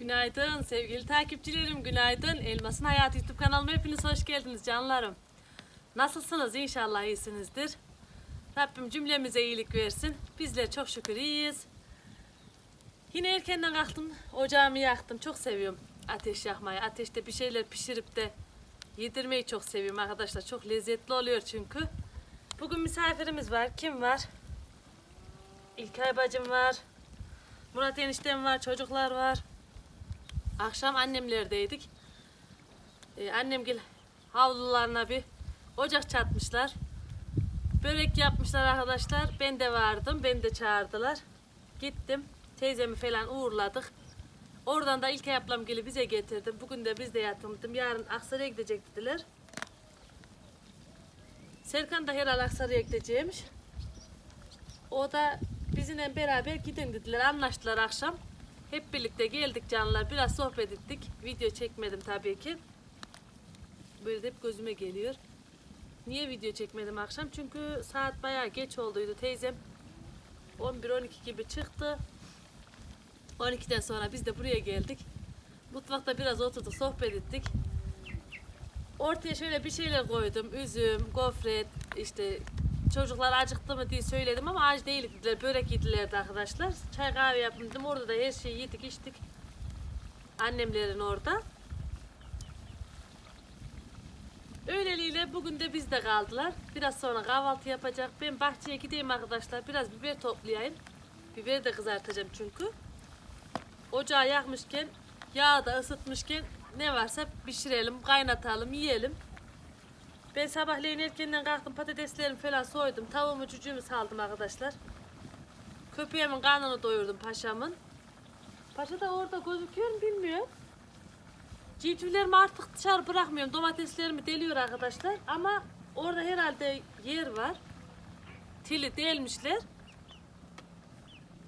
Günaydın sevgili takipçilerim, günaydın. Elmas'ın Hayatı YouTube kanalıma hepiniz hoş geldiniz canlarım. Nasılsınız? İnşallah iyisinizdir. Rabbim cümlemize iyilik versin. Bizler çok şükür iyiyiz. Yine erkenden kalktım, ocağımı yaktım. Çok seviyorum ateş yakmayı. Ateşte bir şeyler pişirip de yedirmeyi çok seviyorum arkadaşlar. Çok lezzetli oluyor çünkü. Bugün misafirimiz var. Kim var? İlkay bacım var. Murat eniştem var, çocuklar var. Akşam annemlerdeydik. Ee, annem gel havlularına bir ocak çatmışlar. Börek yapmışlar arkadaşlar. Ben de vardım. Beni de çağırdılar. Gittim. Teyzemi falan uğurladık. Oradan da ilk ablam gelip bize getirdim. Bugün de biz de yatırdım. Yarın Aksaray'a gidecek dediler. Serkan da herhalde Aksaray'a gideceğimiş. O da bizimle beraber gidin dediler. Anlaştılar akşam. Hep birlikte geldik canlar. Biraz sohbet ettik. Video çekmedim tabii ki. Böyle de hep gözüme geliyor. Niye video çekmedim akşam? Çünkü saat bayağı geç olduydu. Teyzem 11-12 gibi çıktı. 12'den sonra biz de buraya geldik. Mutfakta biraz oturduk, sohbet ettik. Ortaya şöyle bir şeyler koydum. Üzüm, gofret, işte çocuklar acıktı mı diye söyledim ama aç değildik dediler. Börek yedilerdi arkadaşlar. Çay kahve yaptım dedim. Orada da her şeyi yedik içtik. Annemlerin orada. Öyleliyle bugün de bizde kaldılar. Biraz sonra kahvaltı yapacak. Ben bahçeye gideyim arkadaşlar. Biraz biber toplayayım. Biber de kızartacağım çünkü. Ocağı yakmışken, yağı da ısıtmışken ne varsa pişirelim, kaynatalım, yiyelim. Ben sabahleyin erkenden kalktım patateslerimi falan soydum. Tavuğumu cücüğümü saldım arkadaşlar. Köpeğimin karnını doyurdum paşamın. Paşa da orada gözüküyor mu bilmiyorum. Civcivlerimi artık dışarı bırakmıyorum. Domateslerimi deliyor arkadaşlar. Ama orada herhalde yer var. Tili delmişler.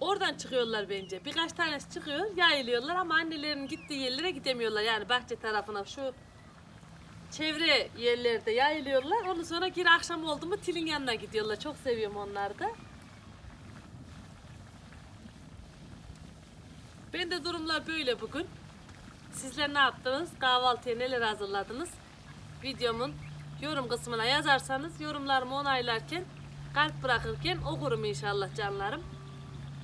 Oradan çıkıyorlar bence. Birkaç tanesi çıkıyor, yayılıyorlar ama annelerinin gittiği yerlere gidemiyorlar. Yani bahçe tarafına şu çevre yerlerde yayılıyorlar. Ondan sonra geri akşam oldu mu tilin yanına gidiyorlar. Çok seviyorum onları da. Ben de durumlar böyle bugün. Sizler ne yaptınız? Kahvaltıya neler hazırladınız? Videomun yorum kısmına yazarsanız yorumlarımı onaylarken kalp bırakırken okurum inşallah canlarım.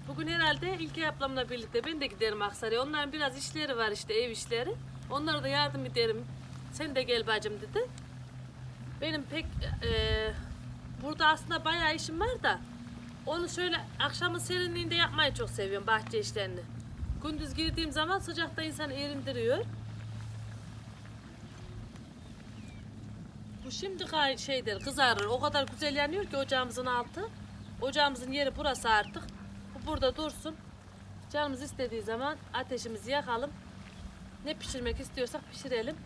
Bugün herhalde İlkay ablamla birlikte ben de giderim Aksaray'a. Onların biraz işleri var işte ev işleri. Onlara da yardım ederim. Sen de gel bacım dedi. Benim pek e, burada aslında bayağı işim var da onu şöyle akşamın serinliğinde yapmayı çok seviyorum bahçe işlerini. Gündüz girdiğim zaman sıcakta insan erindiriyor. Bu şimdi şeydir kızarır. O kadar güzel yanıyor ki ocağımızın altı. Ocağımızın yeri burası artık. Bu burada dursun. Canımız istediği zaman ateşimizi yakalım. Ne pişirmek istiyorsak pişirelim.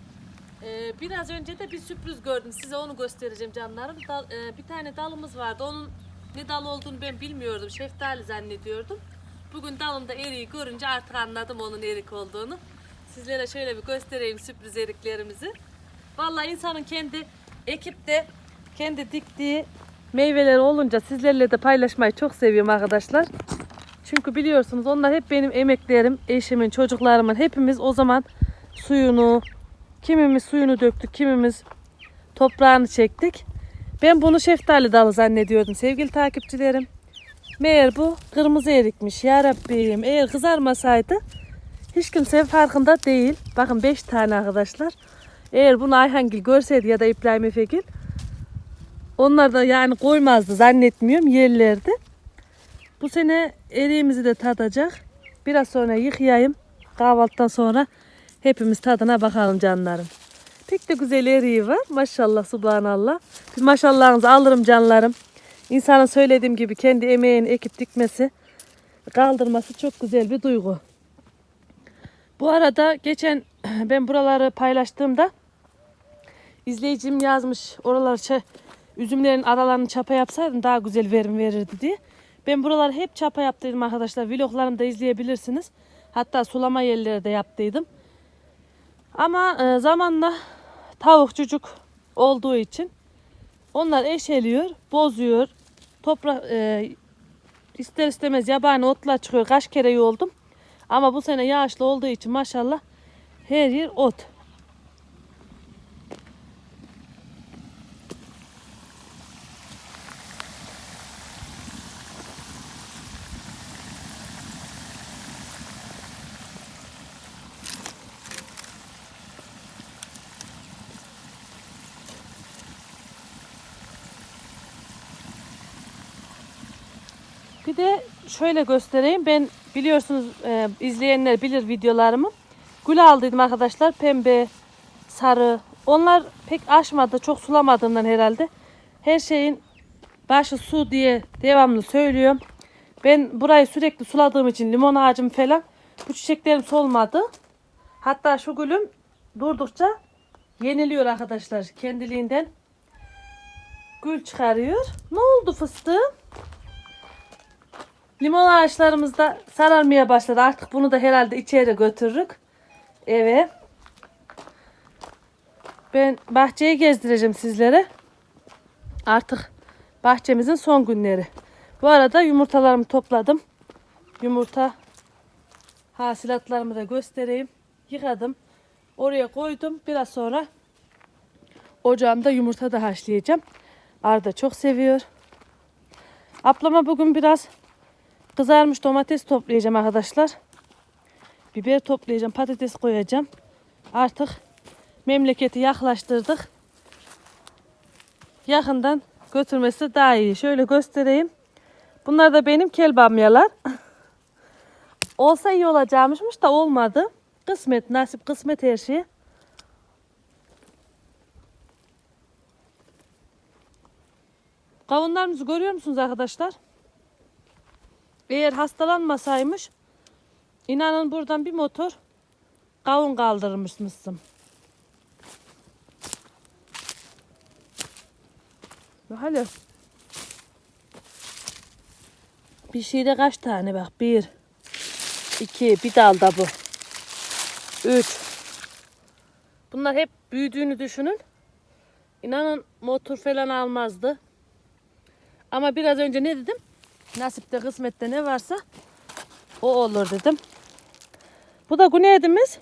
Ee, biraz önce de bir sürpriz gördüm. Size onu göstereceğim canlarım. Dal- e, bir tane dalımız vardı. Onun ne dal olduğunu ben bilmiyordum. Şeftali zannediyordum. Bugün dalında eriği görünce artık anladım onun erik olduğunu. Sizlere şöyle bir göstereyim sürpriz eriklerimizi. Vallahi insanın kendi ekipte kendi diktiği meyveleri olunca sizlerle de paylaşmayı çok seviyorum arkadaşlar. Çünkü biliyorsunuz onlar hep benim emeklerim, eşimin, çocuklarımın hepimiz o zaman suyunu, kimimiz suyunu döktük, kimimiz toprağını çektik. Ben bunu şeftali dalı zannediyordum sevgili takipçilerim. Meğer bu kırmızı erikmiş. Ya Rabbim eğer kızarmasaydı hiç kimse farkında değil. Bakın 5 tane arkadaşlar. Eğer bunu Ayhangil görseydi ya da İbrahim Efegil onlar da yani koymazdı zannetmiyorum yerlerdi. Bu sene eriğimizi de tadacak. Biraz sonra yıkayayım. Kahvaltıdan sonra hepimiz tadına bakalım canlarım. Pek de güzel eriği var. Maşallah subhanallah. Bir maşallahınızı alırım canlarım. İnsanın söylediğim gibi kendi emeğini ekip dikmesi, kaldırması çok güzel bir duygu. Bu arada geçen ben buraları paylaştığımda izleyicim yazmış oralar üzümlerin aralarını çapa yapsaydım daha güzel verim verirdi diye. Ben buraları hep çapa yaptıydım arkadaşlar. Vloglarımda izleyebilirsiniz. Hatta sulama yerleri de yaptıydım. Ama e, zamanla tavuk çocuk olduğu için onlar eşeliyor, bozuyor. Toprak e, ister istemez yabani otlar çıkıyor. Kaç kere yoldum. Ama bu sene yağışlı olduğu için maşallah her yer ot. Bir de şöyle göstereyim. Ben biliyorsunuz e, izleyenler bilir videolarımı. Gül aldıydım arkadaşlar. Pembe, sarı. Onlar pek aşmadı. Çok sulamadığımdan herhalde. Her şeyin başı su diye devamlı söylüyorum. Ben burayı sürekli suladığım için limon ağacım falan bu çiçeklerim solmadı. Hatta şu gülüm durdukça yeniliyor arkadaşlar kendiliğinden. Gül çıkarıyor. Ne oldu fıstığım? Limon ağaçlarımız da sararmaya başladı. Artık bunu da herhalde içeri götürürük. Eve. Ben bahçeyi gezdireceğim sizlere. Artık bahçemizin son günleri. Bu arada yumurtalarımı topladım. Yumurta hasilatlarımı da göstereyim. Yıkadım. Oraya koydum. Biraz sonra ocağımda yumurta da haşlayacağım. Arda çok seviyor. Ablama bugün biraz Kızarmış domates toplayacağım arkadaşlar. Biber toplayacağım, patates koyacağım. Artık memleketi yaklaştırdık. Yakından götürmesi daha iyi. Şöyle göstereyim. Bunlar da benim kel bamyalar. Olsa iyi olacakmışmış da olmadı. Kısmet, nasip kısmet her şey. Kavunlarımızı görüyor musunuz arkadaşlar? Eğer hastalanmasaymış inanın buradan bir motor kavun kaldırmışmışsın. Hala bir şeyde kaç tane bak? Bir iki bir dalda bu. Üç. Bunlar hep büyüdüğünü düşünün. İnanın motor falan almazdı. Ama biraz önce ne dedim Nasipte kısmette ne varsa o olur dedim. Bu da güneydimiz.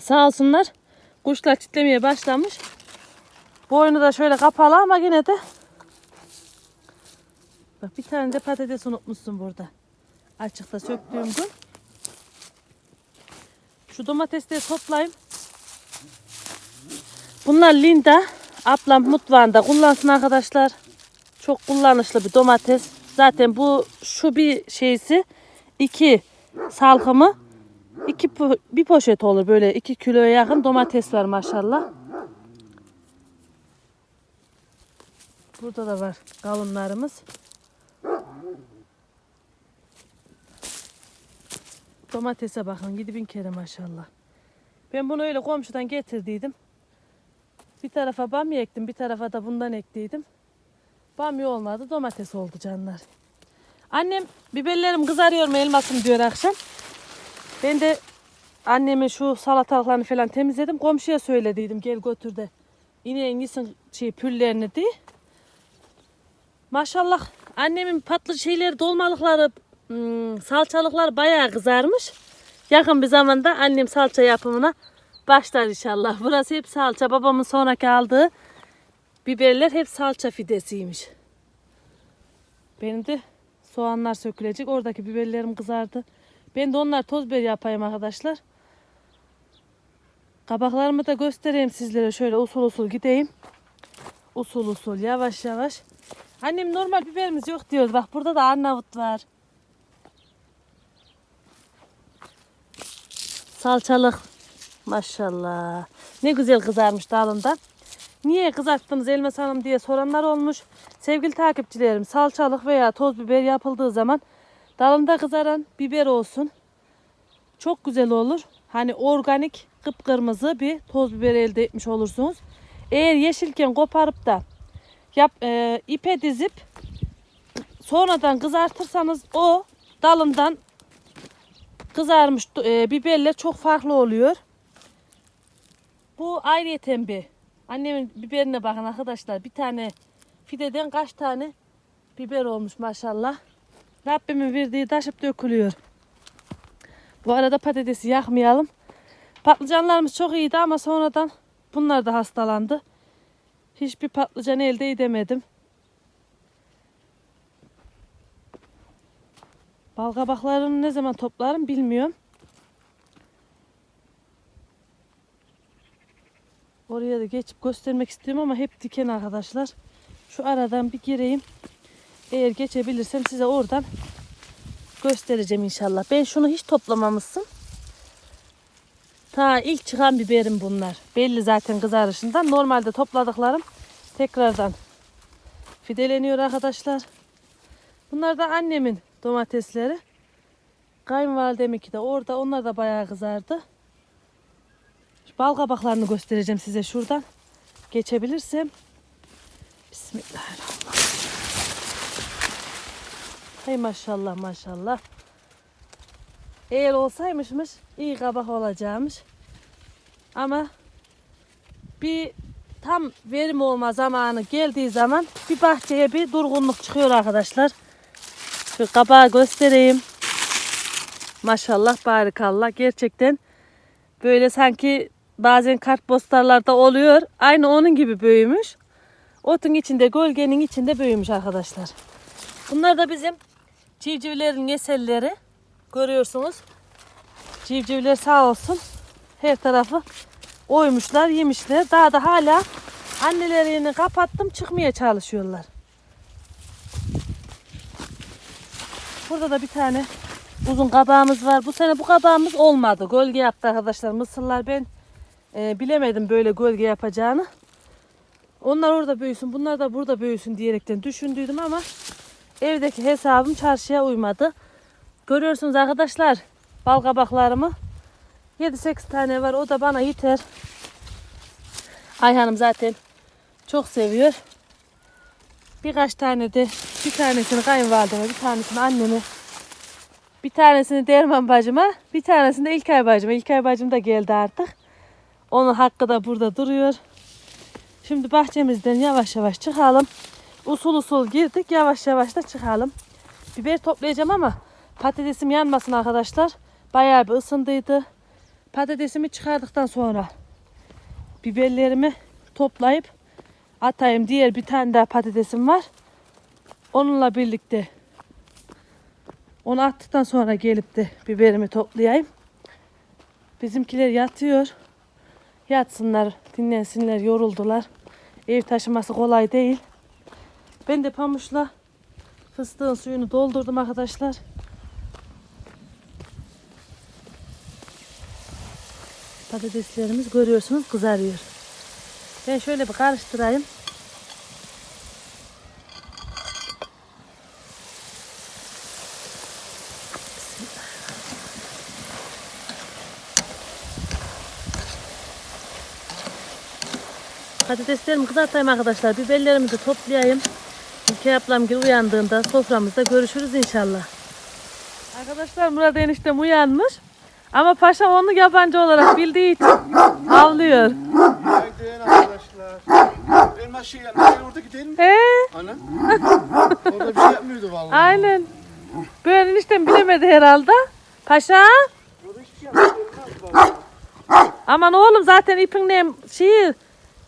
Sağ olsunlar. Kuşlar çitlemeye başlamış. Boynu da şöyle kapalı ama yine de Bak bir tane de patates unutmuşsun burada. Açıkta söktüğüm gün. Şu domatesleri toplayayım. Bunlar Linda. Ablam mutfağında kullansın arkadaşlar. Çok kullanışlı bir domates. Zaten bu şu bir şeysi iki salkımı iki po- bir poşet olur böyle iki kiloya yakın domates var maşallah. Burada da var kavunlarımız. Domatese bakın 7000 kere maşallah. Ben bunu öyle komşudan getirdiydim. Bir tarafa bamya ektim, bir tarafa da bundan ektiydim. Bamya olmadı, domates oldu canlar. Annem biberlerim kızarıyor mu elmasım diyor akşam. Ben de annemin şu salatalıklarını falan temizledim. Komşuya söylediydim gel götür de. İneğin yesin şey, püllerini diye. Maşallah annemin patlı şeyleri, dolmalıkları, hmm, salçalıklar bayağı kızarmış. Yakın bir zamanda annem salça yapımına başlar inşallah. Burası hep salça. Babamın sonraki aldığı biberler hep salça fidesiymiş. Benim de soğanlar sökülecek. Oradaki biberlerim kızardı. Ben de onlar toz biber yapayım arkadaşlar. Kabaklarımı da göstereyim sizlere. Şöyle usul usul gideyim. Usul usul yavaş yavaş. Annem normal biberimiz yok diyor. Bak burada da Arnavut var. Salçalık. Maşallah. Ne güzel kızarmış dalında. Niye kızarttınız Elmas Hanım diye soranlar olmuş. Sevgili takipçilerim salçalık veya toz biber yapıldığı zaman dalında kızaran biber olsun. Çok güzel olur. Hani organik kıpkırmızı bir toz biber elde etmiş olursunuz. Eğer yeşilken koparıp da yap, e, ipe dizip sonradan kızartırsanız o dalından kızarmış e, biberler çok farklı oluyor. Bu ayrıyeten bir. Annemin biberine bakın arkadaşlar. Bir tane fideden kaç tane biber olmuş maşallah. Rabbimin verdiği taşıp dökülüyor. Bu arada patatesi yakmayalım. Patlıcanlarımız çok iyiydi ama sonradan bunlar da hastalandı. Hiçbir patlıcan elde edemedim. Balgabaklarını ne zaman toplarım bilmiyorum. Oraya da geçip göstermek istiyorum ama hep diken arkadaşlar. Şu aradan bir gireyim. Eğer geçebilirsem size oradan göstereceğim inşallah. Ben şunu hiç toplamamışsın. Ta ilk çıkan biberim bunlar. Belli zaten kızarışından. Normalde topladıklarım tekrardan fideleniyor arkadaşlar. Bunlar da annemin domatesleri. Kayınvalideminki de orada. Onlar da bayağı kızardı. Bal kabaklarını göstereceğim size şuradan. Geçebilirsem. Bismillahirrahmanirrahim. Hay maşallah maşallah. Eğer olsaymışmış iyi kabak olacakmış. Ama bir tam verim olma zamanı geldiği zaman bir bahçeye bir durgunluk çıkıyor arkadaşlar. Şu kabağı göstereyim. Maşallah barikallah gerçekten böyle sanki bazen kartpostallarda oluyor. Aynı onun gibi büyümüş. Otun içinde gölgenin içinde büyümüş arkadaşlar. Bunlar da bizim civcivlerin yeselleri. Görüyorsunuz. Civcivler sağ olsun her tarafı oymuşlar, yemişler. Daha da hala annelerini kapattım çıkmaya çalışıyorlar. Burada da bir tane uzun kabağımız var. Bu sene bu kabağımız olmadı. Gölge yaptı arkadaşlar. Mısırlar ben e, bilemedim böyle gölge yapacağını. Onlar orada büyüsün, bunlar da burada büyüsün diyerekten düşündüydüm ama evdeki hesabım çarşıya uymadı. Görüyorsunuz arkadaşlar bal kabaklarımı. 7-8 tane var. O da bana yeter. Ayhan'ım zaten çok seviyor. Birkaç tane de bir tanesini kayınvalideme, bir tanesini anneme, bir tanesini Derman bacıma, bir tanesini de İlkay bacıma. İlkay bacım da geldi artık. Onun hakkı da burada duruyor. Şimdi bahçemizden yavaş yavaş çıkalım. Usul usul girdik. Yavaş yavaş da çıkalım. Biber toplayacağım ama patatesim yanmasın arkadaşlar. Bayağı bir ısındıydı. Patatesimi çıkardıktan sonra biberlerimi toplayıp atayım. Diğer bir tane daha patatesim var. Onunla birlikte onu attıktan sonra gelip de biberimi toplayayım. Bizimkiler yatıyor. Yatsınlar, dinlensinler, yoruldular. Ev taşıması kolay değil. Ben de pamuçla fıstığın suyunu doldurdum arkadaşlar. Patateslerimiz görüyorsunuz kızarıyor. Ben şöyle bir karıştırayım. Patateslerimi kızartayım arkadaşlar. Biberlerimi de toplayayım. İlkay ablam gibi uyandığında soframızda görüşürüz inşallah. Arkadaşlar Murat eniştem uyanmış. Ama paşa onu yabancı olarak bildiği için avlıyor. Günaydın arkadaşlar. Şey yanına gel orada gidelim. He, Ana. Orada bir şey yapmıyordu vallahi. aynen. Böyle eniştem bilemedi herhalde. Paşa. Orada hiçbir şey yapmıyordu. Aman oğlum zaten ipin ne şeyi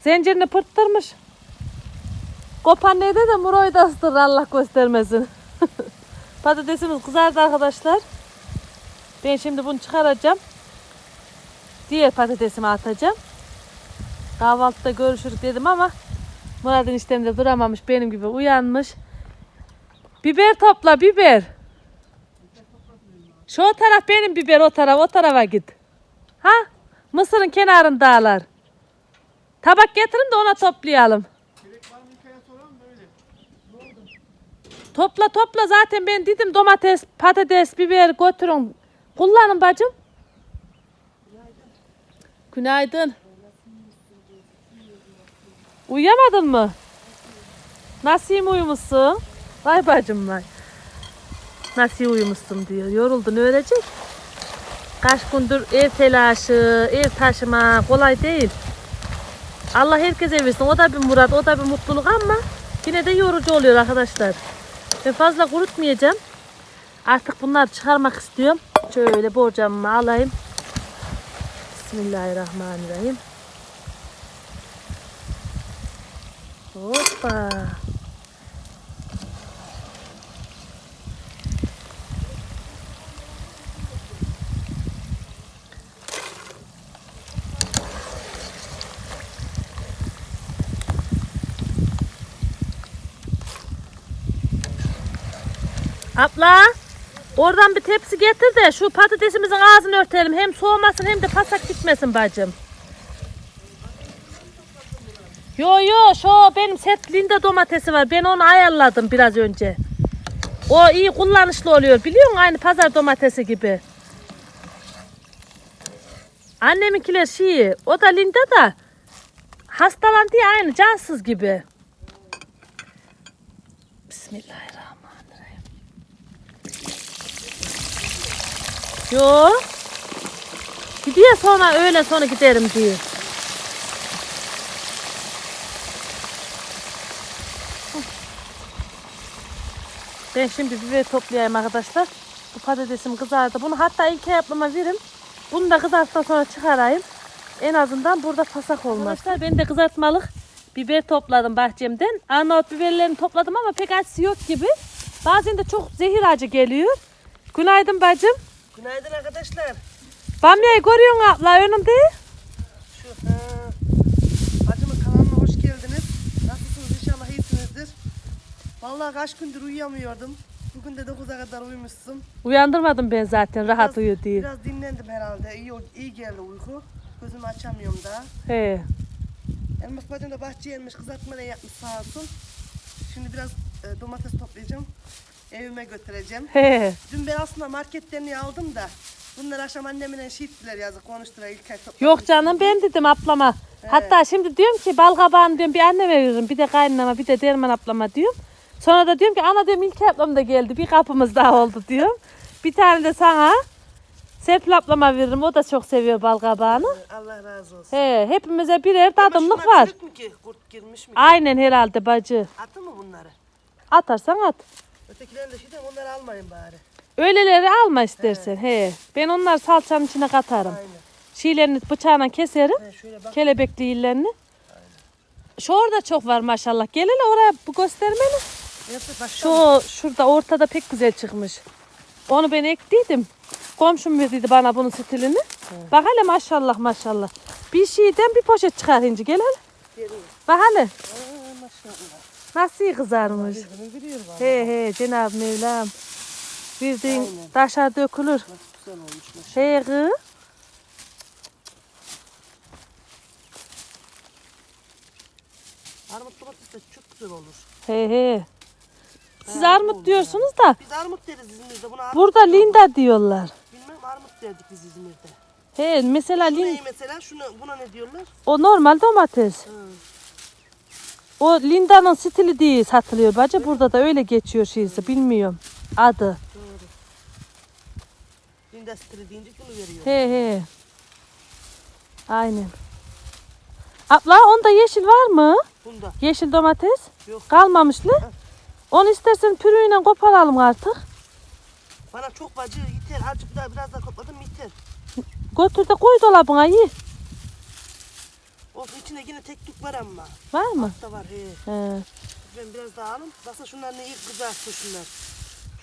zincirini pırttırmış. Kopan neydi de Muro'yu da ısıtır Allah göstermesin. Patatesimiz kızardı arkadaşlar. Ben şimdi bunu çıkaracağım. Diğer patatesimi atacağım. Kahvaltıda görüşürüz dedim ama Murat'ın işlemde duramamış benim gibi uyanmış. Biber topla biber. Şu o taraf benim biber o taraf o tarafa git. Ha? Mısırın kenarında dağlar. Tabak getirin de ona toplayalım. Topla topla zaten ben dedim domates, patates, biber götürün. Kullanın bacım. Günaydın. Uyuyamadın mı? Nasıl uyumuşsun? Vay bacım vay. Nasıl uyumuşsun diyor. Yoruldun ölecek. Kaç gündür ev telaşı, ev taşıma kolay değil. Allah herkese versin. O da bir murat, o da bir mutluluk ama yine de yorucu oluyor arkadaşlar. Ben fazla kurutmayacağım. Artık bunları çıkarmak istiyorum. Şöyle borcamımı alayım. Bismillahirrahmanirrahim. Hoppa. Abla oradan bir tepsi getir de şu patatesimizin ağzını örtelim. Hem soğumasın hem de pasak gitmesin bacım. Yo yo şu benim set linde domatesi var. Ben onu ayarladım biraz önce. O iyi kullanışlı oluyor biliyor musun? Aynı pazar domatesi gibi. Anneminkiler şey, o da linde de hastalandı aynı cansız gibi. Bismillahirrahmanirrahim. Yo. Gidiyor sonra öğlen sonra giderim diyor. Ben şimdi biber toplayayım arkadaşlar. Bu patatesim kızardı. Bunu hatta ilk yapmama verim. Bunu da kızarttıktan sonra çıkarayım. En azından burada pasak olmaz. Arkadaşlar ben de kızartmalık biber topladım bahçemden. Arnavut biberlerini topladım ama pek acısı yok gibi. Bazen de çok zehir acı geliyor. Günaydın bacım. Günaydın arkadaşlar. Bamya'yı görüyorsun abla önümde. Şu ha, bacımın kanalına hoş geldiniz. Nasılsınız inşallah iyisinizdir. Vallahi kaç gündür uyuyamıyordum. Bugün de 9'a kadar uyumuşsun. Uyandırmadım ben zaten rahat Biraz- uyu diye. Biraz dinlendim herhalde. İyi, iyi geldi uyku. Gözümü açamıyorum daha. He. Elmas bacım da bahçeye elmiş kızartma ne yapmış sağ olsun. Şimdi biraz e, domates toplayacağım. Evime götüreceğim. He. Dün ben aslında marketten aldım da bunlar akşam annemle şiittiler yazık konuştular ilk. Yok canım ben dedim ablama. Hatta şimdi diyorum ki bal kabağını diyorum bir anneme veririm. Bir de kaynanama bir de derman ablama diyorum. Sonra da diyorum ki ana diyorum ilk ablam da geldi. Bir kapımız daha oldu diyorum. Bir tane de sana Serpil ablama veririm. O da çok seviyor bal kabağını. Allah razı olsun. He, hepimize birer tadımlık var. mü ki? Kurt girmiş mi? Aynen herhalde bacı. Atı mı bunları? Atarsan at. Ötekilerini de şeyden onları almayın bari. Öyleleri alma istersen. He. Ben onlar salçanın içine katarım. Aynen. Şeylerini bıçağına keserim. He, şöyle bak. Kelebekli illerini. Şu orada çok var maşallah. Gel hele oraya bu göstermeni. Şu şurada ortada pek güzel çıkmış. Onu ben ektiydim. Komşum verdiydi bana bunun stilini. Bak hele maşallah maşallah. Bir şeyden bir poşet çıkar ince gel hele. Geliyor. Bak hele. Aa, maşallah. Nasıl iyi kızarmış. Biliyor. He he Cenab-ı Mevlam. Bildiğin Aynen. taşa dökülür. Nasıl güzel olmuş maşallah. He kız. Armut domates de çok güzel olur. He he. Siz Ha, armut oldu diyorsunuz da Biz armut deriz İzmir'de. Buna armut burada diyorlar. linda diyorlar. Bilmem armut derdik biz İzmir'de. He mesela Bu lin, neyi mesela? Şuna, buna ne diyorlar? o normal domates. Ha. O Linda'nın stili diye satılıyor bacı. Burada da öyle geçiyor şeysi. Bilmiyorum adı. Doğru. Industry deyince bunu veriyor. He he. Aynen. Abla onda yeşil var mı? Bunda. Yeşil domates. Yok. Kalmamışlı. Onu istersen pürüğüyle koparalım artık. Bana çok bacı yeter. Azıcık daha biraz daha topladım yeter. Götür de koy dolabına ye. Olsun içinde yine tek tük var ama. Var mı? Da var he. He. Ben biraz daha alayım. Baksana şunlar ne iyi kızarsın şunlar.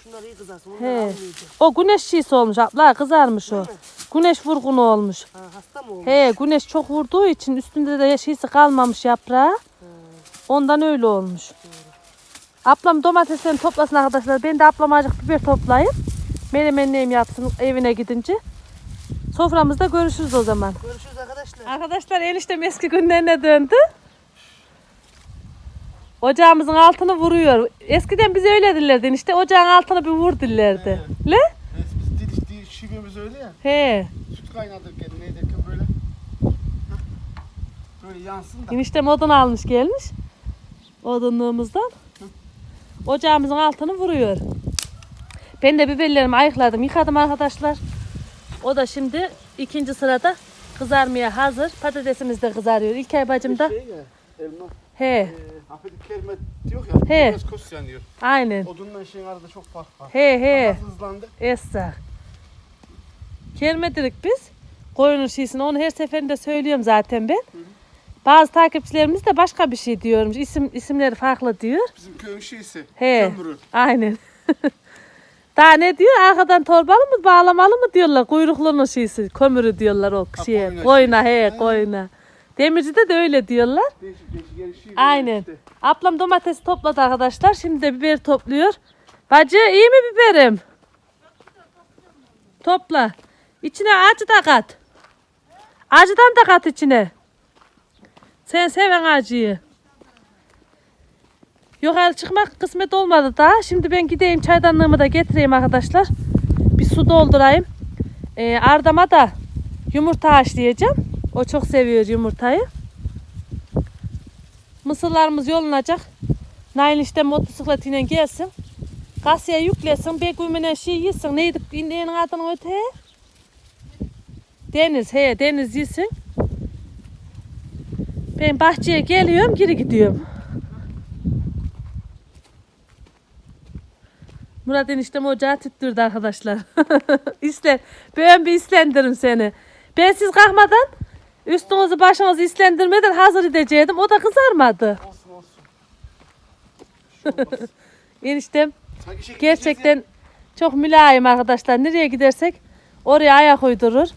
Şunlar iyi kızarsın. Onları He. almayacağım. O güneş şişi olmuş abla kızarmış o. Mi? Güneş vurgunu olmuş. Ha, hasta mı olmuş? He güneş çok vurduğu için üstünde de şişi kalmamış yaprağı. Ondan öyle olmuş. Ablam domateslerini toplasın arkadaşlar. Ben de ablama azıcık biber toplayayım. Menemenliğim yapsın evine gidince. Soframızda görüşürüz o zaman. Görüşürüz arkadaşlar. Arkadaşlar eniştem eski günlerine döndü. Ocağımızın altını vuruyor. Eskiden bize öyle dillerdi işte ocağın altını bir vur dillerdi. Le? Evet, biz didiş diye şivemiz öyle ya. He. Süt kaynatırken neydeki böyle. Hah, Böyle yansın da. Eniştem odun almış gelmiş. Odunluğumuzdan. Ocağımızın altını vuruyor. Ben de biberlerimi ayıkladım, yıkadım arkadaşlar. O da şimdi ikinci sırada kızarmaya hazır. Patatesimiz de kızarıyor. İlkay bacım da Şey ya, elma. He Ee, Afedik kelime diyor ya. He. Biraz kos yanıyor. aynen. Odunla şeyin arasında çok fark var. He he. Nasıl hızlandı? Esra. Gelmedik biz. Koyunun şeysini onu her seferinde söylüyorum zaten ben. Bazı takipçilerimiz de başka bir şey diyormuş. İsim, isimleri farklı diyor. Bizim köyün şeysi. He. Kömürü. Aynen. Daha ne diyor? Arkadan torbalı mı bağlamalı mı diyorlar? Kuyruklunun şeysi. Kömürü diyorlar o şeye. koyuna Koyuna he şey. koyuna. Demirci'de de öyle diyorlar. Değişik değişik yeri şey Aynen. işte. Ablam domatesi topladı arkadaşlar. Şimdi de biber topluyor. Bacı iyi mi biberim? Topla. İçine acı da kat. Acıdan da kat içine. Sen seven acıyı. Yukarı çıkmak kısmet olmadı daha. Şimdi ben gideyim çaydanlığımı da getireyim arkadaşlar. Bir su doldurayım. Ee, ardama da yumurta haşlayacağım. O çok seviyor yumurtayı. Mısırlarımız yolunacak. Nail işte motosikletiyle gelsin. Kasaya yüklesin. Begümüne şey yesin. Neydi? İneğin adını öte? Deniz. He Deniz yesin. Ben bahçeye geliyorum geri gidiyorum. Murat eniştem ocağı tüttürdü arkadaşlar. İslen. Ben bir islendiririm seni. Ben siz kalkmadan üstünüzü başınızı islendirmeden hazır edecektim. O da kızarmadı. Olsun olsun. Bir şey olmaz. Eniştem Sanki şey gerçekten çok mülayim arkadaşlar. Nereye gidersek oraya ayak uydurur.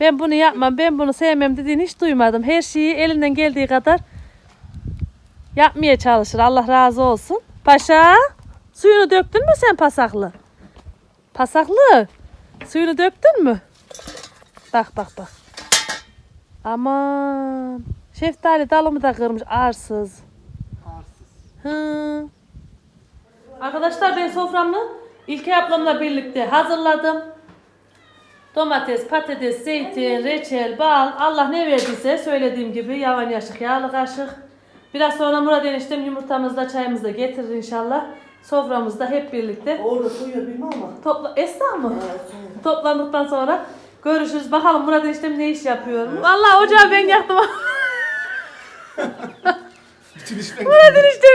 Ben bunu yapmam, ben bunu sevmem dediğini hiç duymadım. Her şeyi elinden geldiği kadar yapmaya çalışır. Allah razı olsun. Paşa, suyunu döktün mü sen pasaklı? Pasaklı, suyunu döktün mü? Bak bak bak. Aman. Şeftali dalımı da kırmış arsız. Arsız. Hı. Arkadaşlar ben soframı İlkay ablamla birlikte hazırladım. Domates, patates, zeytin, reçel, bal, Allah ne verdiyse söylediğim gibi yavan yaşık, yağlı kaşık. Biraz sonra Murat eniştem çayımızı da getirir inşallah. Soframızda hep birlikte. Orada suyuyor bilmem ama. Topla Esra mı? Evet. Toplandıktan sonra görüşürüz. Bakalım Murat eniştem ne iş yapıyor. Vallahi ocağı ben yaktım. Bütün işten Murat eniştem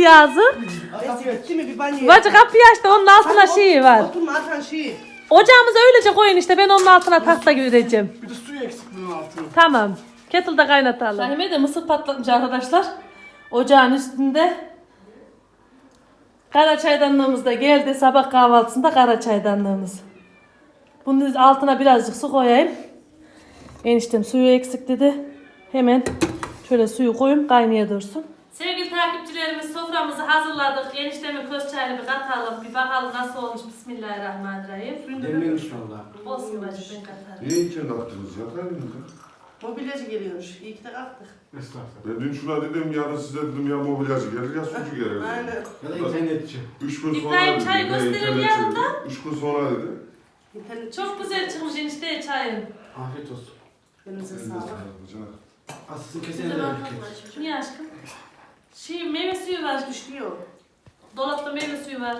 yazık. Neyse gitti mi bir banyo Bacı kapıyı açtı onun altına şeyi var. Oturma atan şeyi. Ocağımıza öylece koyun işte ben onun altına tahta göreceğim. Bir de suyu eksik bunun altına. Tamam. Kettle'da kaynatalım. Rahime de mısır patlatmış arkadaşlar. Ocağın üstünde. Kara çaydanlığımız da geldi. Sabah kahvaltısında kara çaydanlığımız. Bunun altına birazcık su koyayım. Eniştem suyu eksik dedi. Hemen şöyle suyu koyayım kaynaya dursun. Sevgili takipçilerimiz soframızı hazırladık. Eniştemin köz çayını bir katalım. Bir bakalım nasıl olmuş. Bismillahirrahmanirrahim. Demlemiş valla. Olsun bacım ben katarım. Niye için kalktınız ya? Dedim. Mobilyacı geliyormuş. İyi ki de kalktık. Estağfurullah. Ben dün şuna dedim yarın size dedim ya mobilyacı gelir ya sucu gelir. Aynen. Ya da internetçi. Üç gün sonra İbrahim dedi. çay ne gösterelim internet yanında. çekti. Üç gün sonra dedi. İnternet Çok güzel çıkmış enişte çayın. Afiyet olsun. Elinize Elinize sağlık. sağlık canım. Kesene de bereket. Niye aşkım? Şey meyve suyu var. Düşüyor. Dolapta meyve suyu var.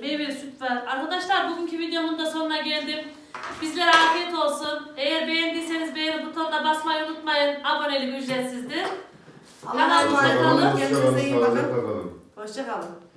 Meyve süt var. Arkadaşlar bugünkü videomun da sonuna geldim. Bizlere afiyet olsun. Eğer beğendiyseniz beğeni butonuna basmayı unutmayın. Abonelik ücretsizdir. Allah'a emanet olun. Kendinize iyi bakın. Hoşçakalın.